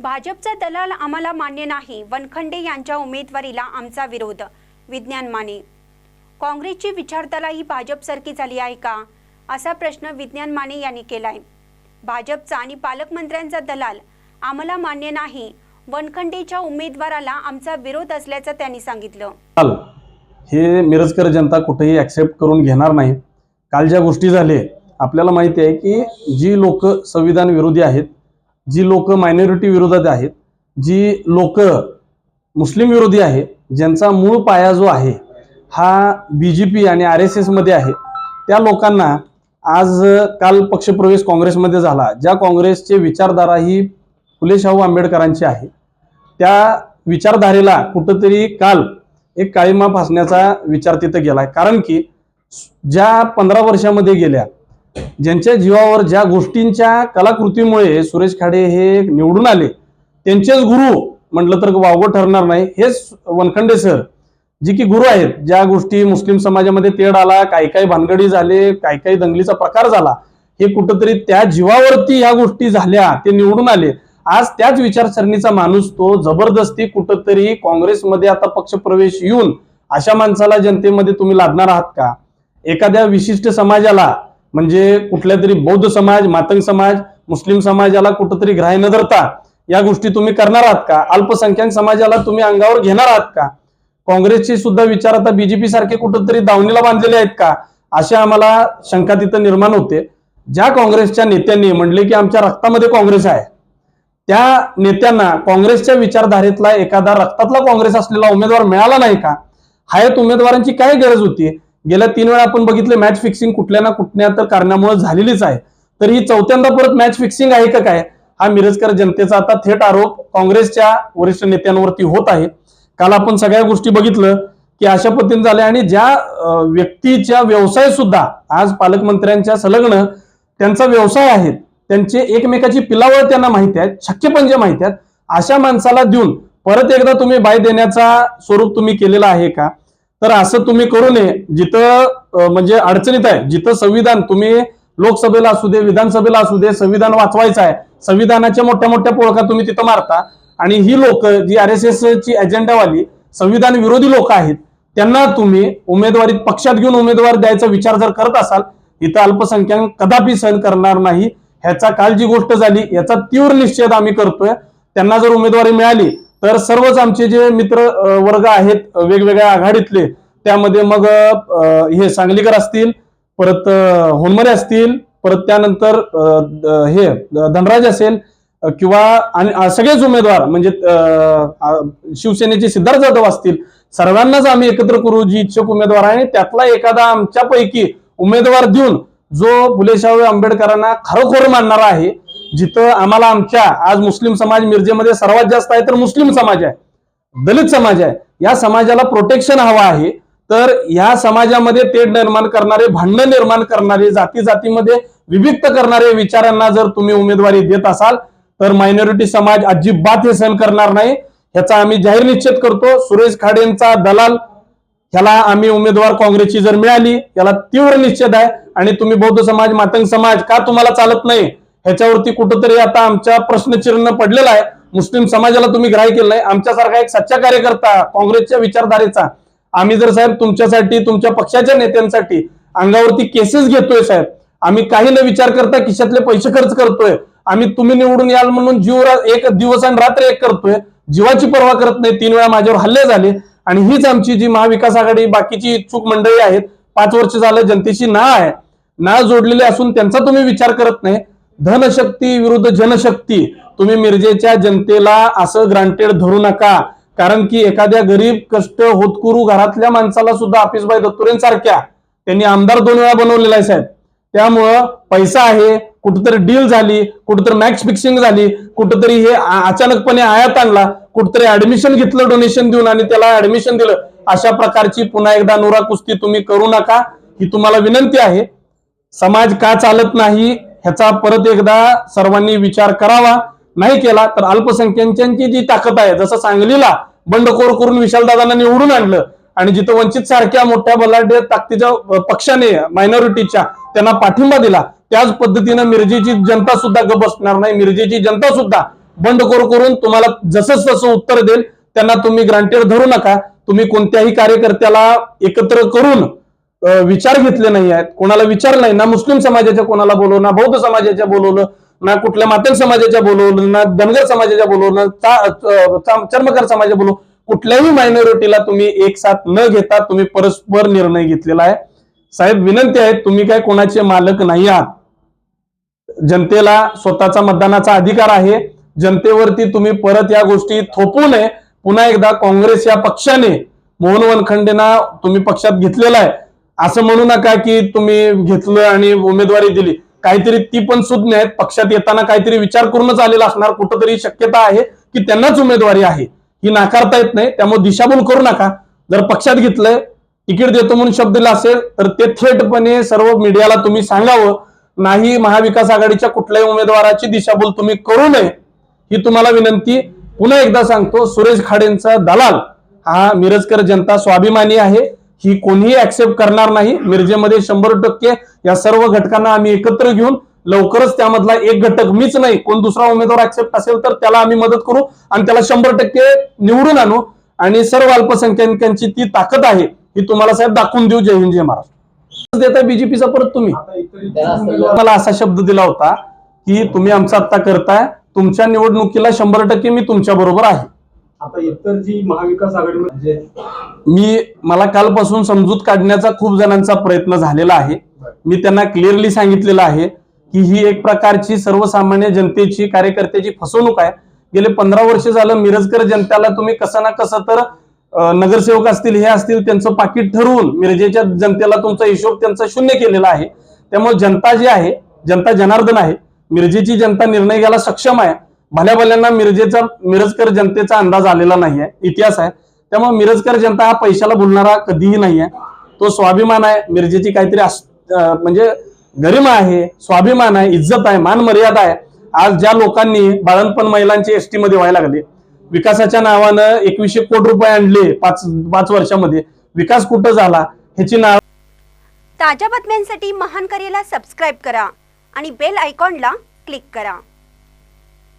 भाजपचा दलाल आम्हाला मान्य नाही वनखंडे यांच्या उमेदवारीला आमचा विरोध विज्ञान माने. काँग्रेसची विचारधारा ही भाजपसारखी झाली आहे का? असा प्रश्न विज्ञान माने यांनी केलाय. भाजपचा आणि पालकमंत्र्यांचा दलाल आम्हाला मान्य नाही वनखंडेच्या उमेदवाराला आमचा विरोध असल्याचं त्यांनी सांगितलं. हे मिरजकर जनता कुठेही ॲक्सेप्ट करून घेणार नाही. काल ज्या गोष्टी झाल्या आपल्याला माहिती आहे की जी लोक संविधान विरोधी आहेत जी लोक मायनॉरिटी विरोधात आहेत जी लोक मुस्लिम विरोधी आहे ज्यांचा मूळ पाया जो आहे हा बी जे पी आणि आर एस एसमध्ये आहे त्या लोकांना आज काल पक्षप्रवेश काँग्रेसमध्ये झाला ज्या काँग्रेसचे विचारधारा ही फुले शाहू आंबेडकरांची आहे. त्या विचारधारेला कुठंतरी काल एक काळीमा फासण्याचा विचार तिथं गेलाय. कारण की ज्या पंधरा वर्षामध्ये गेल्या ज्यांच्या जीवावर ज्या गोष्टींच्या कलाकृतीमुळे सुरेश खाडे हे निवडून आले त्यांचेच गुरु म्हटलं तर वावगं ठरणार नाही. हेच वनखंडे सर जी की गुरु आहेत ज्या गोष्टी मुस्लिम समाजामध्ये तेढ आला काही काही भानगडी झाले काही काही दंगलीचा प्रकार झाला हे कुठंतरी त्या जीवावरती ह्या गोष्टी झाल्या ते निवडून आले. आज त्याच विचारसरणीचा माणूस तो जबरदस्ती कुठंतरी काँग्रेसमध्ये आता पक्षप्रवेश येऊन अशा माणसाला जनतेमध्ये तुम्ही लादणार आहात का? एखाद्या विशिष्ट समाजाला म्हणजे कुठल्या तरी बौद्ध समाज मातंग समाज मुस्लिम समाजाला कुठंतरी ग्राह्य न धरता या गोष्टी तुम्ही करणार आहात का? अल्पसंख्याक समाजाला तुम्ही अंगावर घेणार आहात का? काँग्रेसचे सुद्धा विचार आता बीजेपी सारखे कुठंतरी दावणीला बांधलेले आहेत का? अशा आम्हाला शंका तिथं निर्माण होते. ज्या काँग्रेसच्या नेत्यांनी म्हणले की आमच्या रक्तामध्ये काँग्रेस आहे. त्या नेत्यांना काँग्रेसच्या विचारधारेतला एखादा रक्तातला काँग्रेस असलेला उमेदवार मिळाला नाही का? हयात उमेदवारांची काय गरज होती? गेल्या तीन वेळा आपण बघितलं मॅच फिक्सिंग कुठल्या ना कुठल्या तर कारणामुळे झालेलीच आहे. तर ही चौथ्यांदा परत मॅच फिक्सिंग आहे का काय? हा मिरजकर जनतेचा आता थेट आरोप काँग्रेसच्या वरिष्ठ नेत्यांवरती होत आहे. काल आपण सगळ्या गोष्टी बघितलं की अशा पद्धतीने झाल्या आणि ज्या व्यक्तीच्या व्यवसाय सुद्धा आज पालकमंत्र्यांच्या संलग्न त्यांचा व्यवसाय आहे. त्यांचे एकमेकाची पिलावळ त्यांना माहिती आहेत छक्केपंजे माहिती आहेत अशा माणसाला देऊन परत एकदा तुम्ही बाय देण्याचा स्वरूप तुम्ही केलेला आहे का? तर असं तुम्ही करू नये. जिथं म्हणजे अडचणीत आहे जिथं संविधान तुम्ही लोकसभेला असू दे विधानसभेला असू दे संविधान वाचवायचं आहे संविधानाच्या मोठ्या मोठ्या पोळखा तुम्ही तिथं मारता. आणि ही लोक जी आर एस एस ची एजेंडावाली संविधान विरोधी लोक आहेत त्यांना तुम्ही उमेदवारी पक्षात घेऊन उमेदवार द्यायचा विचार जर करत असाल इथं अल्पसंख्याक कदापि सहन करणार नाही. ह्याचा काल जी गोष्ट झाली याचा तीव्र निश्चय आम्ही करतोय. त्यांना जर उमेदवारी मिळाली तर सर्वच आमचे जे मित्र वर्ग आहेत वेगवेगळ्या आघाडीतले त्यामध्ये मग हे सांगलीकर असतील परत होनमरे असतील परत त्यानंतर हे धनराज असेल किंवा आणि सगळेच उमेदवार म्हणजे शिवसेनेचे सिद्धार्थ जाधव असतील सर्वांनाच आम्ही एकत्र करू जी इच्छुक उमेदवार आहे आणि त्यातला एखादा आमच्यापैकी उमेदवार देऊन जो फुले शाहू आंबेडकरांना खरोखर मानणारा आहे जिथं आम्हाला आमच्या आज मुस्लिम समाज मिरजेमध्ये सर्वात जास्त आहे तर मुस्लिम समाज आहे दलित समाज आहे. या समाजाला प्रोटेक्शन हवं आहे. तर या समाजामध्ये तेढ निर्माण करणारे भांडण निर्माण करणारे जाती जातीमध्ये विभक्त करणारे विचारांना जर तुम्ही उमेदवारी देत असाल तर मायनॉरिटी समाज अजिबात हे सहन करणार नाही. ह्याचा आम्ही जाहीर निश्चित करतो. सुरेश खाडेंचा दलाल ह्याला आम्ही उमेदवार काँग्रेसची जर मिळाली याला तीव्र निश्चित आहे. आणि तुम्ही बौद्ध समाज मातंग समाज का तुम्हाला चालत नाही? ह्याच्यावरती कुठंतरी आता आमच्या प्रश्नचिन्ह पडलेला आहे. मुस्लिम समाजाला तुम्ही ग्राह्य केलं नाही. आमच्यासारखा एक सच्चा कार्यकर्ता काँग्रेसच्या विचारधारेचा आम्ही जर साहेब तुमच्यासाठी तुमच्या पक्षाच्या नेत्यांसाठी अंगावरती केसेस घेतोय साहेब आम्ही काही न विचार करता खिशातले पैसे खर्च करतोय. आम्ही तुम्ही निवडून याल म्हणून जीव एक दिवस आणि रात्र एक करतोय. जीवाची पर्वा करत नाही. तीन वेळा माझ्यावर हल्ले झाले. आणि हीच आमची जी महाविकास आघाडी बाकीची इच्छुक मंडळी आहेत पाच वर्ष झालं जनतेशी ना आहे ना जोडलेले असून त्यांचा तुम्ही विचार करत नाही. धनशक्ती विरुद्ध जनशक्ती. तुम्ही मिरजेच्या जनतेला असं ग्रांटेड धरू नका. कारण की एखाद्या गरीब कष्ट होतकुरू घरातल्या माणसाला सुद्धा आफिसबाई दत्तुरेंसारख्या. त्यांनी आमदार दोन वेळा बनवलेला आहे साहेब. त्यामुळं पैसा आहे कुठंतरी डील झाली कुठंतरी मॅक्स फिक्सिंग झाली कुठंतरी हे अचानकपणे आयात आणला कुठंतरी ऍडमिशन घेतलं डोनेशन देऊन आणि त्याला ऍडमिशन दिलं. अशा प्रकारची पुन्हा एकदा नुरा कुस्ती तुम्ही करू नका. ही तुम्हाला विनंती आहे. समाज का चालत नाही? ह्याचा परत एकदा सर्वांनी विचार करावा. नाही केला तर अल्पसंख्याकांची जी ताकद आहे जसं सांगलीला बंडखोर करून विशालदादांना निवडून आणलं आणि जिथं वंचित सारख्या मोठ्या बलाढ्य ताकदीच्या पक्षाने मायनॉरिटीच्या त्यांना पाठिंबा दिला त्याच पद्धतीनं मिरजेची जनता सुद्धा गप बसणार नाही. मिरजेची जनता सुद्धा बंडखोर करून तुम्हाला जसंच तसं उत्तर देईल त्यांना तुम्ही ग्रांटेड धरू नका. तुम्ही कोणत्याही कार्यकर्त्याला एकत्र करून विचार घेतले नाही आहेत. कोणाला विचार नाही. ना मुस्लिम समाजाच्या कोणाला बोलवलं ना बौद्ध समाजाच्या बोलवलं ना कुठल्या मातेल समाजाच्या बोलवलं ना धनगर समाजाच्या बोलवलं चा- च- चा- चर्मकार समाजाच्या बोलवलं. कुठल्याही मायनॉरिटीला तुम्ही एक साथ न घेता तुम्ही परस्पर निर्णय घेतलेला आहे. साहेब विनंती आहे तुम्ही काय कोणाचे मालक नाही आहात. जनतेला स्वतःचा मतदानाचा अधिकार आहे. जनतेवरती तुम्ही परत या गोष्टी थोपू नये. पुन्हा एकदा काँग्रेस या पक्षाने मोहन वनखंडेना तुम्ही पक्षात घेतलेला आहे. असं म्हणू नका की तुम्ही घेतलं आणि उमेदवारी दिली. काहीतरी ती पण सुज्ञ आहेत. पक्षात येताना काहीतरी विचार करूनच आलेला असणार. कुठंतरी शक्यता आहे की त्यांनाच उमेदवारी आहे. ही नाकारता येत नाही. त्यामुळे दिशाभूल करू नका. जर पक्षात घेतलंय तिकीट देतो म्हणून शब्द दिला असेल तर ते थेटपणे सर्व मीडियाला तुम्ही सांगावं. नाही महाविकास आघाडीच्या कुठल्याही उमेदवाराची दिशाभूल तुम्ही करू नये. ही तुम्हाला विनंती. पुन्हा एकदा सांगतो सुरेश खाडेंचा दलाल हा मिरजकर जनता स्वाभिमानी आहे. ही कोणीही ऍक्सेप्ट करणार नाही. मिरजेमध्ये शंभर टक्के या सर्व घटकांना आम्ही एकत्र घेऊन लवकरच त्यामधला एक घटक मीच नाही कोण दुसरा उमेदवार ऍक्सेप्ट असेल तर त्याला आम्ही मदत करू आणि त्याला शंभर टक्के निवडून आणू. आणि सर्व अल्पसंख्याकांची ती ताकद आहे ही तुम्हाला साहेब दाखवून देऊ. जय हिंद जय महाराष्ट्र. देता बीजेपीचा परत तुम्ही? मला असा शब्द दिला होता की तुम्ही आमचा आत्ता करताय तुमच्या निवडणुकीला शंभर टक्के मी तुमच्या बरोबर आहे. आता इतर जी महाविकास आघाडी म्हणजे मी मला कालपासून समजूत काढण्याचा खूप जणांचा प्रयत्न झालेला आहे. मी त्यांना क्लिअरली सांगितलेलं आहे की ही एक प्रकारची सर्वसामान्य जनतेची कार्यकर्त्याची फसवणूक आहे. गेले पंधरा वर्ष झालं मिरजकर जनतेला तुम्ही कसं ना कसं तर नगरसेवक असतील हे असतील त्यांचं पाकिट ठरवून मिरजेच्या जनतेला तुमचा हिशोब त्यांचा शून्य केलेला आहे. त्यामुळे जनता जी आहे जनता जनार्दन आहे मिरजेची जनता निर्णय घ्यायला सक्षम आहे. भल्या भल्यांना मिरजेचा मिरजकर जनतेचा अंदाज आलेला नाही आहे इतिहास आहे. त्यामुळे मिरजकर जनता हा पैशाला बोलणारा कधीही नाही आहे तो स्वाभिमान आहे. मिरजेची काहीतरी म्हणजे गरिमा आहे स्वाभिमान आहे इज्जत आहे मान मर्यादा आहे. आज ज्या लोकांनी बाळणपण महिलांची एसटी मध्ये व्हायला लागले विकासाच्या नावानं एकवीसशे कोटी रुपये आणले पाच पाच वर्षामध्ये विकास कुठं झाला ह्याची नाव ताज्या बातम्यांसाठी महान करेला सबस्क्राईब करा आणि बेल आयकॉनला क्लिक करा.